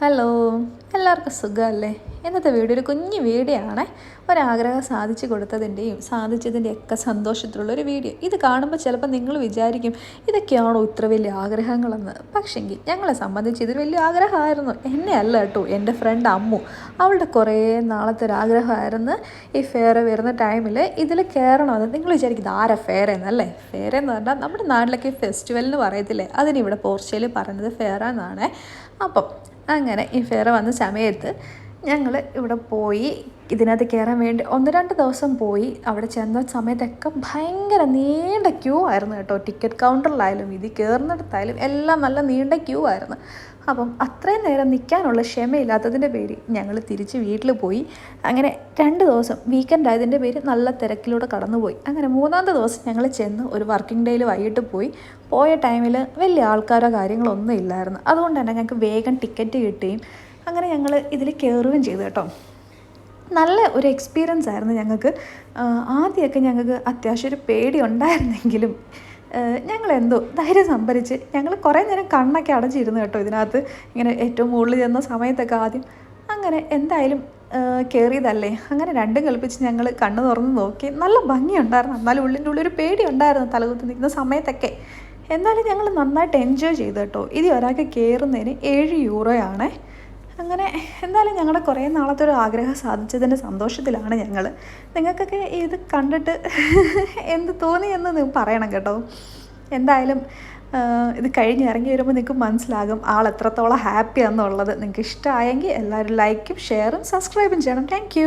Hello എല്ലാവർക്കും സുഖമല്ലേ? ഇന്നത്തെ വീഡിയോ ഒരു കുഞ്ഞു വീഡിയോ ആണ് ഒരാഗ്രഹം സാധിച്ചു കൊടുത്തതിന്റെയും സാധിച്ചതിന്റെ ഒക്കെ സന്തോഷത്തിലുള്ളൊരു വീഡിയോ. ഇത് കാണുമ്പോൾ ചിലപ്പോൾ നിങ്ങൾ വിചാരിക്കും ഇതൊക്കെയാണോ ഇത്ര വലിയ ആഗ്രഹങ്ങളെന്ന്? പക്ഷെങ്കിൽ ഞങ്ങളെ സംബന്ധിച്ച് ഇതൊരു വലിയ ആഗ്രഹമായിരുന്നു. എന്നെ അല്ല കേട്ടോ എന്റെ ഫ്രണ്ട് അമ്മു. അവളുടെ കുറേ നാളത്തെ ഒരു ആഗ്രഹമായിരുന്നു ഈ ഫെയർ വരുന്ന ടൈമിൽ ഇതിൽ കയറണമെന്ന്. നിങ്ങൾ വിചാരിക്കുന്നത് ആരാ ഫെയർ എന്നല്ലേ? ഫെയർ എന്ന് പറഞ്ഞാൽ നമ്മുടെ നാട്ടിലൊക്കെ ഫെസ്റ്റിവൽ പറയത്തില്ലേ? അതിനിവിടെ പോർച്ചുഗലിൽ പറയുന്നത് ഫെയർ എന്നാണ് അപ്പം അങ്ങനെ ഈ ഫെയർ വന്ന സമയത്ത് ഞങ്ങൾ ഇവിടെ പോയി ഇതിനകത്ത് കയറാൻ വേണ്ടി ഒന്ന് രണ്ട് ദിവസം പോയി. അവിടെ ചെന്ന സമയത്തൊക്കെ ഭയങ്കര നീണ്ട ക്യൂ ആയിരുന്നു കേട്ടോ. ടിക്കറ്റ് കൗണ്ടറിലായാലും ഇത് കയറുന്നിടത്തായാലും എല്ലാം നല്ല നീണ്ട ക്യൂ ആയിരുന്നു. അപ്പം അത്രയും നേരം നിൽക്കാനുള്ള ക്ഷമയില്ലാത്തതിന്റെ പേര് ഞങ്ങൾ തിരിച്ച് വീട്ടിൽ പോയി. അങ്ങനെ രണ്ട് ദിവസം വീക്കെൻഡ് ആയതിന്റെ പേര് നല്ല തിരക്കിലൂടെ കടന്നുപോയി. അങ്ങനെ മൂന്നാമത്തെ ദിവസം ഞങ്ങൾ ചെന്ന് ഒരു വർക്കിംഗ് ഡേയിൽ വൈകിട്ട് പോയി. പോയ ടൈമിൽ വലിയ ആൾക്കാരോ കാര്യങ്ങളോ ഒന്നും ഇല്ലായിരുന്നു. അതുകൊണ്ട് തന്നെ ഞങ്ങൾക്ക് വേഗം ടിക്കറ്റ് കിട്ടുകയും അങ്ങനെ ഞങ്ങൾ ഇതിൽ കയറുകയും ചെയ്തു കേട്ടോ. നല്ല ഒരു എക്സ്പീരിയൻസ് ആയിരുന്നു ഞങ്ങൾക്ക്. ആദ്യമൊക്കെ ഞങ്ങൾക്ക് അത്യാവശ്യം ഒരു പേടി ഉണ്ടായിരുന്നെങ്കിലും ഞങ്ങൾ എന്തോ ധൈര്യം സംഭരിച്ച് ഞങ്ങൾ കുറേ നേരം കണ്ണൊക്കെ അടച്ചിരുന്നു കേട്ടോ ഇതിനകത്ത്. ഇങ്ങനെ ഏറ്റവും മുകളിൽ ചെന്ന സമയത്തൊക്കെ ആദ്യം. അങ്ങനെ എന്തായാലും കയറിയതല്ലേ അങ്ങനെ രണ്ടും കളിപ്പിച്ച് ഞങ്ങൾ കണ്ണ് തുറന്ന് നോക്കി. നല്ല ഭംഗിയുണ്ടായിരുന്നു. എന്നാലും ഉള്ളിന്റെ ഉള്ളിൽ ഒരു പേടി ഉണ്ടായിരുന്നു തലകുത്തി നിൽക്കുന്ന സമയത്തൊക്കെ. എന്നാലും ഞങ്ങൾ നന്നായിട്ട് എൻജോയ് ചെയ്തു കേട്ടോ. ഇത് ഒരാൾക്ക് കയറുന്നതിന് ഏഴ് യൂറോയാണേ അങ്ങനെ എന്തായാലും ഞങ്ങളുടെ കുറേ നാളത്തെ ഒരു ആഗ്രഹം സാധിച്ചതിന്റെ സന്തോഷത്തിലാണ് ഞങ്ങൾ. നിങ്ങൾക്കൊക്കെ ഇത് കണ്ടിട്ട് എന്ത് തോന്നി എന്ന് നിങ്ങൾ പറയണം കേട്ടോ. എന്തായാലും ഇത് കഴിഞ്ഞ് ഇറങ്ങി വരുമ്പോൾ നിങ്ങൾക്ക് മനസ്സിലാകും ആൾ എത്രത്തോളം ഹാപ്പിയാണെന്നുള്ളത്. നിങ്ങൾക്ക് ഇഷ്ടമായെങ്കിൽ എല്ലാവരും ലൈക്കും ഷെയറും സബ്സ്ക്രൈബും ചെയ്യണം. താങ്ക്